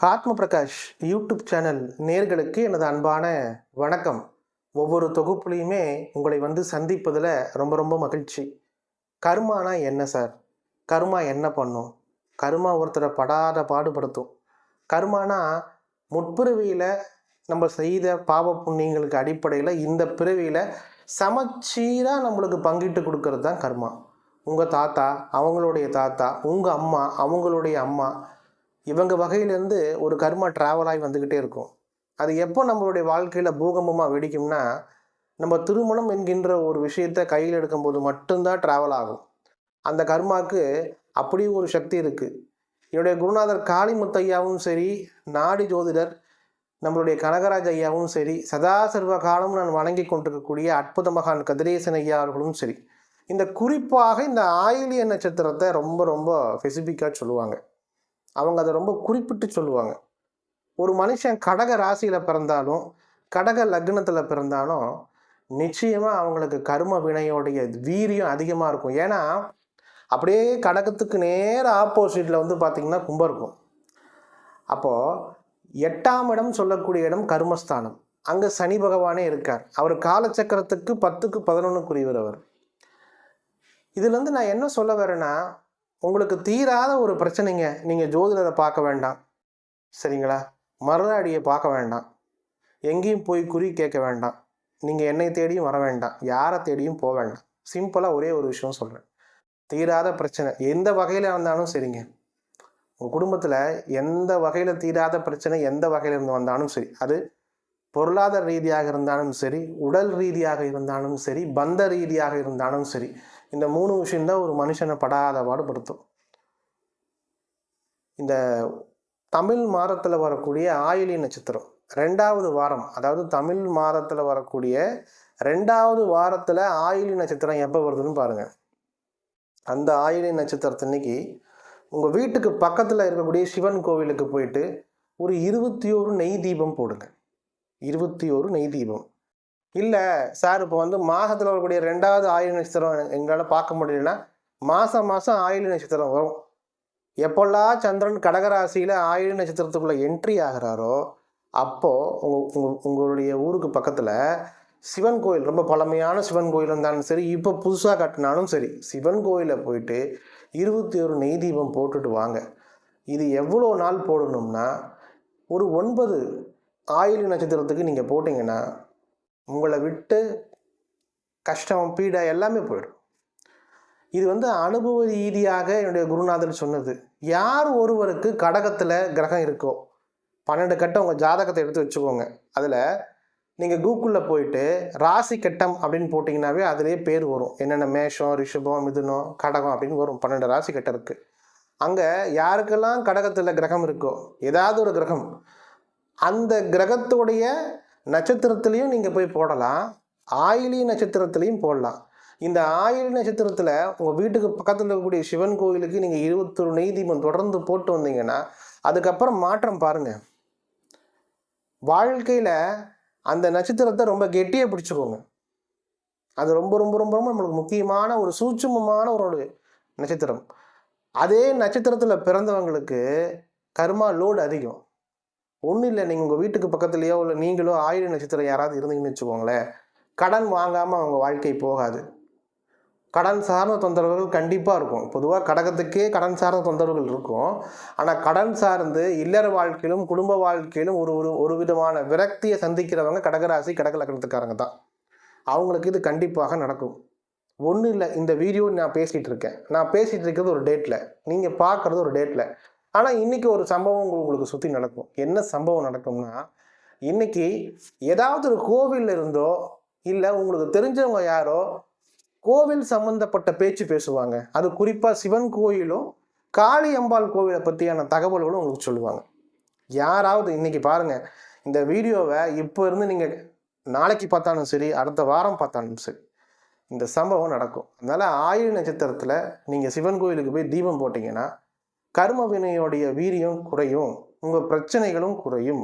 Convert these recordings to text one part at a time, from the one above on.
ஆத்ம Prakash YouTube channel நேர்களுக்கு எனது அன்பான வணக்கம். ஒவ்வொரு தொகுப்புலையுமே உங்களை வந்து சந்திப்பதில் ரொம்ப ரொம்ப மகிழ்ச்சி. கருமானா என்ன சார்? கர்மா என்ன பண்ணும்? கர்மா ஒருத்தரை படாத பாடுபடுத்தும். கருமானா முற்பிறவியில் நம்ம செய்த பாவ புண்ணியங்களுக்கு அடிப்படையில் இந்த பிறவியில் சமச்சீராக நம்மளுக்கு பங்கிட்டு கொடுக்கறது தான் கர்மா. உங்கள் தாத்தா அவங்களுடைய தாத்தா உங்கள் அம்மா அவங்களுடைய அம்மா இவங்க வகையிலேருந்து ஒரு கர்மா ட்ராவல் ஆகி வந்துக்கிட்டே இருக்கும். அது எப்போ நம்மளுடைய வாழ்க்கையில் பூகம்பமாக வெடிக்கும்னா நம்ம திருமணம் என்கின்ற ஒரு விஷயத்தை கையில் எடுக்கும்போது மட்டும்தான் ட்ராவல் ஆகும். அந்த கர்மாவுக்கு அப்படி ஒரு சக்தி இருக்குது என்னுடைய குருநாதர் காளிமுத்தையாவும் சரி நாடி ஜோதிடர் நம்மளுடைய கனகராஜ் ஐயாவும் சரி சதாசர்வ காலம் நான் வணங்கி கொண்டிருக்கக்கூடிய அற்புத மகான் கதிரேசன் ஐயா அவர்களும் சரி. இந்த குறிப்பாக இந்த ஆயிலிய நட்சத்திரத்தை ரொம்ப ரொம்ப ஸ்பெசிஃபிக்காக சொல்லுவாங்க. அவங்க அதை ரொம்ப குறிப்பிட்டு சொல்லுவாங்க. ஒரு மனுஷன் கடக ராசியில் பிறந்தாலும் கடக லக்னத்தில் பிறந்தாலும் நிச்சயமாக அவங்களுக்கு கரும வினையோடைய வீரியம் அதிகமாக இருக்கும். ஏன்னா அப்படியே கடகத்துக்கு நேர ஆப்போசிட்டில் வந்து பார்த்திங்கன்னா கும்பம் இருக்கும். அப்போது எட்டாம் இடம் சொல்லக்கூடிய இடம் கர்மஸ்தானம். அங்கே சனி பகவானே இருக்கார். அவர் காலச்சக்கரத்துக்கு பத்துக்கு பதினொன்றுக்குரியவர் அவர். இதுலேருந்து நான் என்ன சொல்ல வரேன்னா உங்களுக்கு தீராத ஒரு பிரச்சனைங்க. நீங்கள் ஜோதிடரை பார்க்க வேண்டாம். சரிங்களா? மருதாடியை பார்க்க வேண்டாம். எங்கேயும் போய் குறி கேட்க வேண்டாம். நீங்கள் என்னை தேடியும் வர வேண்டாம். யாரை தேடியும் போக வேண்டாம். சிம்பிளாக ஒரே ஒரு விஷயம் சொல்கிறேன் தீராத பிரச்சனை. எந்த வகையில் இருந்தாலும் சரிங்க. உங்கள் குடும்பத்தில் எந்த வகையில் தீராத பிரச்சனை எந்த வகையில் இருந்து வந்தாலும் சரி. அது பொருளாதார ரீதியாக இருந்தாலும் சரி உடல் ரீதியாக இருந்தாலும் சரி பந்த ரீதியாக இருந்தாலும் சரி இந்த மூணு விஷயம்தான் ஒரு மனுஷனை படாத பாடுபடுத்தும். இந்த தமிழ் மாதத்தில் வரக்கூடிய ஆயிலி நட்சத்திரம் ரெண்டாவது வாரம் அதாவது தமிழ் மாதத்தில் வரக்கூடிய ரெண்டாவது வாரத்தில் ஆயிலி நட்சத்திரம் எப்போ வருதுன்னு பாருங்கள் அந்த ஆயிலி நட்சத்திரத்தன்னைக்கு உங்கள் வீட்டுக்கு பக்கத்தில் இருக்கக்கூடிய சிவன் கோவிலுக்கு போயிட்டு ஒரு இருபத்தி ஒரு நெய் தீபம் போடுங்க. இருபத்தி ஒரு நெய் தீபம். இல்லை சார் இப்போ வந்து மாதத்தில் வரக்கூடிய ரெண்டாவது ஆயுள் நட்சத்திரம் எங்களால் பார்க்க முடியலன்னா மாதம் மாதம் ஆயுள் நட்சத்திரம் வரும். எப்போல்லாம் சந்திரன் கடகராசியில் ஆயுள் நட்சத்திரத்துக்குள்ளே என்ட்ரி ஆகிறாரோ அப்போது உங்கள் உங்களுடைய ஊருக்கு பக்கத்தில் சிவன் கோயில் ரொம்ப பழமையான சிவன் கோயில் இருந்தாலும் சரி இப்போ புதுசாக கட்டினாலும் சரி சிவன் கோயிலில் போயிட்டு இருபத்தி ஒரு நெய் தீபம் போட்டுட்டு வாங்க. இது எவ்வளோ நாள் போடணும்னா ஒரு ஒன்பது ஆயுள் நட்சத்திரத்துக்கு நீங்கள் போட்டிங்கன்னா உங்களை விட்டு கஷ்டம் பீடை எல்லாமே போயிடும். இது வந்து அனுபவ ரீதியாக என்னுடைய குருநாதர் சொன்னது. யார் ஒருவருக்கு கடகத்தில் கிரகம் இருக்கோ பன்னெண்டு கட்டம் உங்கள் ஜாதகத்தை எடுத்து வச்சுக்கோங்க. அதில் நீங்கள் கூகுளில் போயிட்டு ராசி கட்டம் அப்படின்னு போட்டிங்கனாவே அதிலே பேர் வரும். என்னென்ன மேஷம் ரிஷபம் மிதுனம் கடகம் அப்படின்னு வரும். பன்னெண்டு ராசி கட்டம் இருக்குது அங்கே யாருக்கெல்லாம் கடகத்தில் கிரகம் இருக்கோ ஏதாவது ஒரு கிரகம் அந்த கிரகத்துடைய நட்சத்திரத்துலேயும் நீங்கள் போய் போடலாம். ஆயிலி நட்சத்திரத்துலேயும் போடலாம். இந்த ஆயிலி நட்சத்திரத்தில் உங்கள் வீட்டுக்கு பக்கத்தில் இருக்கக்கூடிய சிவன் கோயிலுக்கு நீங்கள் இருபத்தொரு நெய் தீபம் தொடர்ந்து போட்டு வந்தீங்கன்னா அதுக்கப்புறம் மாற்றம் பாருங்கள் வாழ்க்கையில் அந்த நட்சத்திரத்தை ரொம்ப கெட்டியாக பிடிச்சிக்கோங்க. அது ரொம்ப ரொம்ப ரொம்ப ரொம்ப நம்மளுக்கு முக்கியமான ஒரு சூட்சுமமான ஒரு நட்சத்திரம். அதே நட்சத்திரத்தில் பிறந்தவங்களுக்கு கர்மா லோடு அதிகம். ஒன்றும் இல்லை. நீங்கள் உங்கள் வீட்டுக்கு பக்கத்துலேயோ இல்லை நீங்களோ ஆயுத நட்சத்திரம் யாராவது இருந்தீங்கன்னு வச்சுக்கோங்களேன் கடன் வாங்காமல் அவங்க வாழ்க்கை போகாது. கடன் சார்ந்த தொந்தரவுகள் கண்டிப்பாக இருக்கும். பொதுவாக கடகத்துக்கே கடன் சார்ந்த தொந்தரவுகள் இருக்கும். ஆனால் கடன் சார்ந்து இல்லற வாழ்க்கையிலும் குடும்ப வாழ்க்கையிலும் ஒரு ஒரு ஒரு விதமான விரக்தியை சந்திக்கிறவங்க கடகராசி கடக லக்னத்துக்காரங்க தான். அவங்களுக்கு இது கண்டிப்பாக நடக்கும். ஒன்றும் இல்லை. இந்த வீடியோ நான் பேசிகிட்டு இருக்கேன். நான் பேசிகிட்டு இருக்கிறது ஒரு டேட்டில் நீங்கள் பார்க்குறது ஒரு டேட்டில் ஆனால் இன்றைக்கி ஒரு சம்பவம் உங்களுக்கு சுற்றி நடக்கும். என்ன சம்பவம் நடக்கும்னா இன்றைக்கி ஏதாவது ஒரு கோவில் இருந்தோ இல்லை உங்களுக்கு தெரிஞ்சவங்க யாரோ கோவில் சம்மந்தப்பட்ட பேச்சு பேசுவாங்க. அது குறிப்பாக சிவன் கோயிலும் காளி அம்பாள் கோவிலை பற்றியான தகவல்களும் உங்களுக்கு சொல்லுவாங்க. யாராவது இன்றைக்கி பாருங்கள் இந்த வீடியோவை இப்போ இருந்து நீங்கள் நாளைக்கு பார்த்தாலும் சரி அடுத்த வாரம் பார்த்தாலும் சரி இந்த சம்பவம் நடக்கும். அதனால் ஆயுள் நட்சத்திரத்தில் நீங்கள் சிவன் கோயிலுக்கு போய் தீபம் போட்டிங்கன்னா கர்ம வினையோடைய வீரியம் குறையும் உங்கள் பிரச்சனைகளும் குறையும்.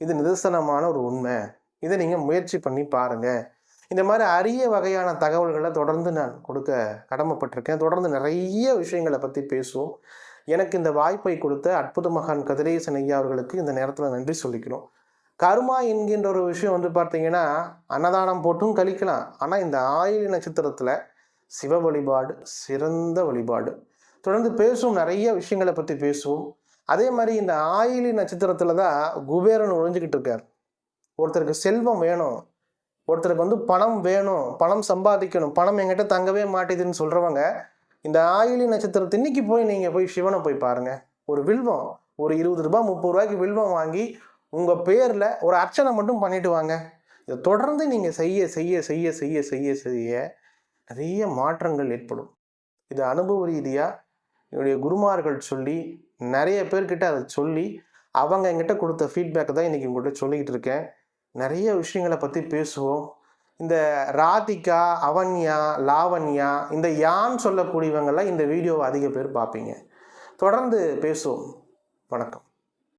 இது நிதர்சனமான ஒரு உண்மை. இதை நீங்கள் முயற்சி பண்ணி பாருங்கள் இந்த மாதிரி அரிய வகையான தகவல்களை தொடர்ந்து நான் கொடுக்க கடமைப்பட்டிருக்கேன். தொடர்ந்து நிறைய விஷயங்களை பற்றி பேசுவோம். எனக்கு இந்த வாய்ப்பை கொடுத்த அற்புத மகான் கதிரேசன் ஐயா அவர்களுக்கு இந்த நேரத்தில் நன்றி சொல்லிக்கிறோம் கர்மா என்கின்ற ஒரு விஷயம் வந்து பார்த்தீங்கன்னா அன்னதானம் போட்டும் கழிக்கலாம். ஆனால் இந்த ஆயுள் நட்சத்திரத்தில் சிவ வழிபாடு சிறந்த வழிபாடு. தொடர்ந்து பேசுவோம் நிறைய விஷயங்களை பற்றி பேசுவோம். அதே மாதிரி இந்த ஆயிலி நட்சத்திரத்தில் தான் குபேரன் ஒழிஞ்சுக்கிட்டு இருக்கார். ஒருத்தருக்கு செல்வம் வேணும் ஒருத்தருக்கு வந்து பணம் வேணும் பணம் சம்பாதிக்கணும் பணம் எங்கிட்ட தங்கவே மாட்டேதுன்னு சொல்கிறவங்க இந்த ஆயிலி நட்சத்திரத்தை இன்னைக்கு போய் நீங்கள் போய் சிவனை போய் பாருங்கள் ஒரு வில்வம் ஒரு இருபது ரூபாய் முப்பது ரூபாய்க்கு வில்வம் வாங்கி உங்கள் பேரில் ஒரு அர்ச்சனை மட்டும் பண்ணிட்டு வாங்க. இதை தொடர்ந்து நீங்கள் செய்ய செய்ய செய்ய செய்ய செய்ய செய்ய நிறைய மாற்றங்கள் ஏற்படும். இது அனுபவ ரீதியாக என்னுடைய குருமார்கள் சொல்லி நிறைய பேர்கிட்ட அதை சொல்லி அவங்க என்கிட்ட கொடுத்த ஃபீட்பேக்கை தான் இன்றைக்கி உங்கள்கிட்ட சொல்லிக்கிட்டு இருக்கேன். நிறைய விஷயங்களை பற்றி பேசுவோம். இந்த ராதிகா அவன்யா லாவண்யா இந்த யான் சொல்லக்கூடியவங்கெல்லாம் இந்த வீடியோவை அதிக பேர் பார்ப்பீங்க. தொடர்ந்து பேசுவோம். வணக்கம்.